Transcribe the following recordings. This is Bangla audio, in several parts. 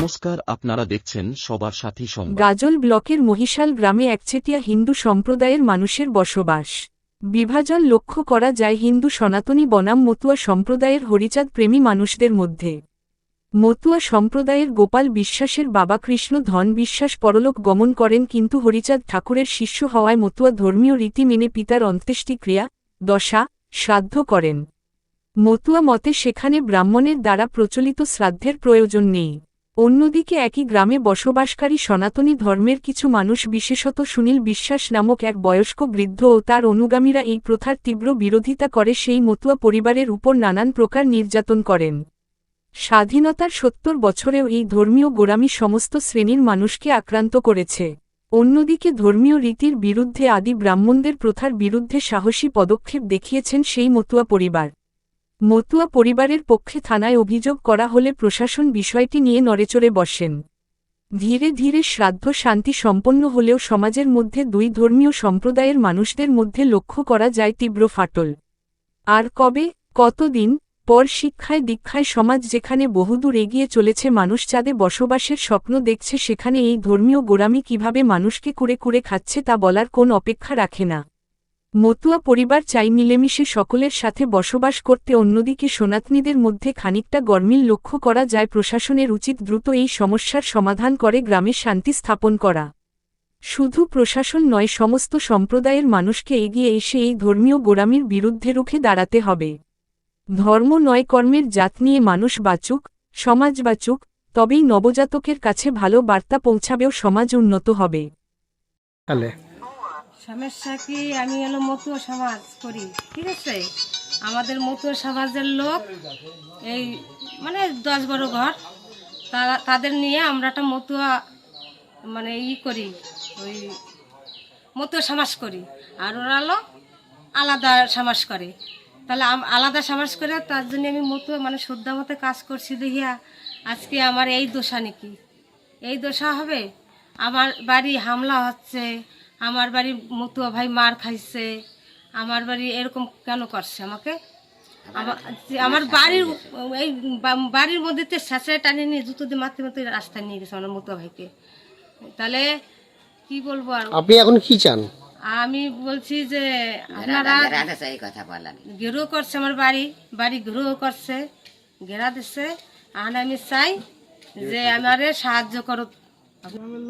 নমস্কার, আপনারা দেখছেন সবার সাথী সংবাদ। গাজল ব্লকের মহিশাল গ্রামে একচেটিয়া হিন্দু সম্প্রদায়ের মানুষের বসবাস। বিভাজন লক্ষ্য করা যায় হিন্দু সনাতনী বনাম মতুয়া সম্প্রদায়ের হরিচাঁদ প্রেমী মানুষদের মধ্যে। মতুয়া সম্প্রদায়ের গোপাল বিশ্বাসের বাবা কৃষ্ণ ধন বিশ্বাস পরলোক গমন করেন কিন্তু হরিচাঁদ ঠাকুরের শিষ্য হওয়ায় মতুয়া ধর্মীয় রীতি মেনে পিতার অন্ত্যেষ্টিক্রিয়া, দশা, শ্রাদ্ধ করেন। মতুয়া মতে সেখানে ব্রাহ্মণের দ্বারা প্রচলিত শ্রাদ্ধের প্রয়োজন নেই। অন্যদিকে একই গ্রামে বসবাসকারী সনাতনী ধর্মের কিছু মানুষ, বিশেষত সুনীল বিশ্বাস নামক এক বয়স্ক বৃদ্ধ ও তার অনুগামীরা এই প্রথার তীব্র বিরোধিতা করে সেই মতুয়া পরিবারের উপর নানান প্রকার নির্যাতন করেন। স্বাধীনতার সত্তর বছরেও এই ধর্মীয় গোড়ামি সমস্ত শ্রেণির মানুষকে আক্রান্ত করেছে। অন্যদিকে ধর্মীয় রীতির বিরুদ্ধে আদি ব্রাহ্মণদের প্রথার বিরুদ্ধে সাহসী পদক্ষেপ দেখিয়েছেন সেই মতুয়া পরিবার। মতুয়া পরিবারের পক্ষে থানায় অভিযোগ করা হলে প্রশাসন বিষয়টি নিয়ে নড়েচড়ে বসেন। ধীরে ধীরে শ্রাদ্ধ শান্তি সম্পন্ন হলেও সমাজের মধ্যে দুই ধর্মীয় সম্প্রদায়ের মানুষদের মধ্যে লক্ষ্য করা যায় তীব্র ফাটল। আর কবে, কতদিন, পর শিক্ষায় দীক্ষায় সমাজ যেখানে বহুদূর এগিয়ে চলেছে মানুষ চাঁদে বসবাসের স্বপ্ন দেখছে সেখানে এই ধর্মীয় গোড়ামি কীভাবে মানুষকে কুড়ে কুড়ে খাচ্ছে তা বলার কোন অপেক্ষা রাখে না। মতুয়া পরিবার চাই মিলেমিশে সকলের সাথে বসবাস করতে অন্যদিকে সনাতনীদের মধ্যে খানিকটা গরমিল লক্ষ্য করা যায় প্রশাসনের উচিত দ্রুত এই সমস্যার সমাধান করে গ্রামে শান্তি স্থাপন করা। শুধু প্রশাসন নয়, সমস্ত সম্প্রদায়ের মানুষকে এগিয়ে এসে এই ধর্মীয় গোড়ামির বিরুদ্ধে রুখে দাঁড়াতে হবে। ধর্ম নয়, কর্মের জাত নিয়ে মানুষ বাঁচুক, সমাজ বাঁচুক, তবেই নবজাতকের কাছে ভালো বার্তা পৌঁছাবেও সমাজ উন্নত হবে। সমস্যা কি? আমি হলো মতুয়া সমাজ করি, ঠিক আছে? আমাদের মতুয়া সমাজের লোক এই মানে দশ বারো ঘর, তারা, তাদের নিয়ে আমরা একটা মতুয়া মানে ই করি, ওই মতুয়া সমাজ করি। আর ওরা হলো আলাদা সমাজ করে। তাহলে আলাদা সমাজ করে তার জন্য আমি মতুয়া মানে শ্রদ্ধা মতো কাজ করছি দেখিয়া আজকে আমার এই দোষা নাকি? এই দোষা হবে? আমার বাড়ি হামলা হচ্ছে আমার বাড়ি মতুয়া ভাই মার খাইছে। আমার বাড়ি এরকম কেন করছে আমাকে? আমার আমার বাড়ির এই বাড়ির মধ্যে তো শেষে টানিয়ে নিয়ে জুতো দিয়ে মারতে মারতে রাস্তায় নিয়ে গেছে আমার মতুয়া ভাইকে। তাহলে কি বলব আর? আপনি এখন কি চান? আমি বলছি যে আপনারা গেরো করছে আমার বাড়ি বাড়ি গেরো করছে ঘেরা দিচ্ছে আর আমি চাই যে আমারে সাহায্য করো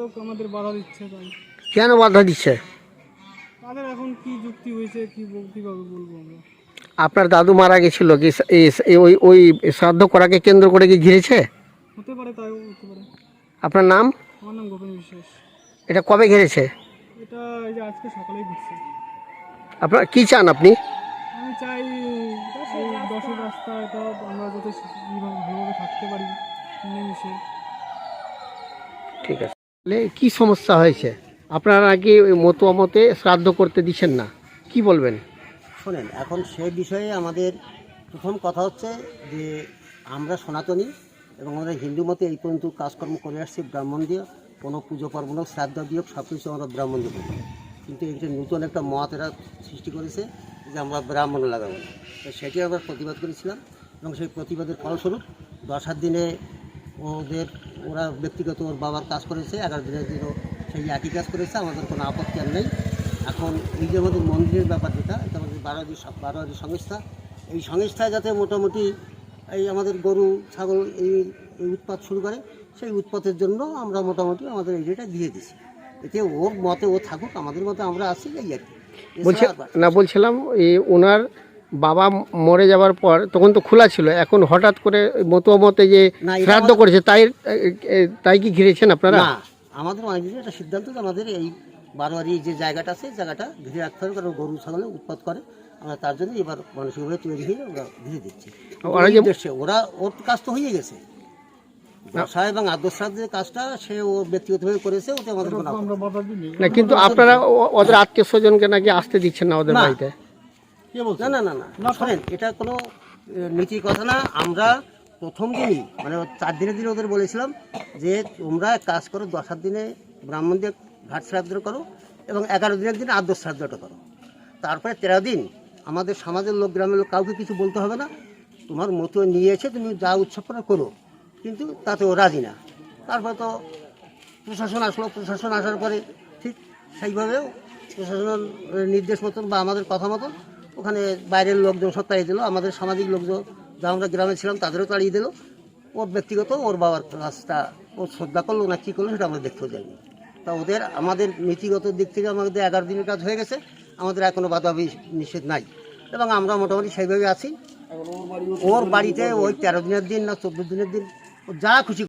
লোক আমাদের বাধা দিচ্ছে তাই কেন বাধা দিচ্ছে? তাদের এখন কি যুক্তি হয়েছে কি কীভাবে বলব আমরা? আপনার দাদু মারা গেছিল কি ওই ওই শ্রাদ্ধ করাকে কেন্দ্র করে কি ঘিরেছে? হতে পারে তাইও হতে পারে। আপনার নাম? আমার নাম গোপেন বিশ্বাস। এটা কবে ঘিরেছে? এটা এই যে আজকে সকালেই ঘুরছে। আপনার কি চান আপনি? আমি চাই দশের রাস্তা এটা আমরা যাতে ভালোভাবে থাকতে পারি মিলেমিশে ঠিক আছে। কি সমস্যা হয়েছে? আপনারা নাকি ওই মতে শ্রাদ্ধ করতে দিচ্ছেন না? কি বলবেন? শোনেন, এখন সে বিষয়ে আমাদের প্রথম কথা হচ্ছে যে আমরা সনাতনী এবং আমরা হিন্দু মতে এই পর্যন্ত কাজকর্ম করে আসছি, ব্রাহ্মণ দিয়ে। কোনো পুজো পার্বণ হোক, শ্রাদ্ধ দিয়ে সব কিছু আমরা ব্রাহ্মণ দিয়ে করি কিন্তু এটা নতুন একটা মত এরা সৃষ্টি করেছে যে আমরা ব্রাহ্মণ লাগাবো। তো সেটি আমরা প্রতিবাদ করেছিলাম এবং সেই প্রতিবাদের ফলস্বরূপ দশ দিনে ওদের, ওরা ব্যক্তিগত ওর বাবার কাজ করেছে, এগারো দিনের দিনও সেই একই কাজ করেছে আমাদের কোনো আপত্তি আর নেই। এখন এই যে আমাদের মন্দিরের ব্যাপার যেটা এটা আমাদের বারোয়ারি বারোয়ারি সংস্থা। এই সংস্থায় যাতে মোটামুটি এই আমাদের গরু ছাগল এই এই উৎপাদ শুরু করে সেই উৎপাতের জন্য আমরা মোটামুটি আমাদের এরিয়াটা দিয়ে দিছি এতে ওর মতে ও থাকুক আমাদের মতে আমরা আছি এই আর কি। বলছে না বলছিলাম এই ওনার বাবা মরে যাওয়ার পর তখন তো খোলা ছিল এখন হঠাৎ করে মতো মতে যে শ্রাদ্ধ করেছে তাই তাই কি ঘিরেছেন আপনারা? আমাদের অনেকদিন একটা সিদ্ধান্ত যে আমাদের এই বারোয়ারি যে জায়গাটা আছে জায়গাটা ঘিরে রাখতে হবে কারণ গরু ছাগলে উৎপাদ করে। আমরা তার জন্য এবার মানসিকভাবে তৈরি হয়ে আমরা ঘিরে দিচ্ছি। ওরা যে- ওরা ওর কাজ তো হয়ে গেছে। দশা এবং আদ্যশ্রাদ্ধের কাজটা সে ও ব্যক্তিগতভাবে করেছে ওতে আমাদের না কিন্তু আপনারা ওদের আত্মীয় স্বজনকে নাকি আসতে দিচ্ছেন না ওদের। বাড়িতে? না না না না। শোনেন এটা কোনো নীতির কথা না। আমরা প্রথম দিনই মানে চার দিনের দিনে ওদের বলেছিলাম যে তোমরা কাজ করো, দশ সাত দিনে ব্রাহ্মণ দিয়ে ঘাট শ্রাদ্ধ করো এবং এগারো দিনের দিনে আদ্য শ্রাদ্ধটা করো। তারপরে তেরো দিন আমাদের সমাজের লোক, গ্রামের লোক কাউকে কিছু বলতে হবে না। তোমার মতো নিয়ে এসে তুমি যা উৎসব করে, করো। কিন্তু তাতে ও রাজি না। তারপরে তো প্রশাসন আসলো, প্রশাসন আসার পরে ঠিক সেইভাবেও প্রশাসনের নির্দেশ মতন বা আমাদের কথা মতন ওখানে বাইরের লোকজন সব দিল, আমাদের সামাজিক লোকজন যা আমরা গ্রামে ছিলাম, তাদেরও তাড়িয়ে দিল। ওর ব্যক্তিগত, ওর বাবার কাজটা ও শ্রদ্ধা করল না কী করল সেটা আমরা দেখতেও যাইনি। তা ওদের, আমাদের নীতিগত দিক থেকে আমাদের এগারো দিনের কাজ হয়ে গেছে, আমাদের এখনও বাধা নিষেধ নাই। এবং আমরা মোটামুটি সেইভাবে আছি। ওর বাড়িতে ওই তেরো দিনের দিন না চোদ্দ দিনের দিন যা খুশি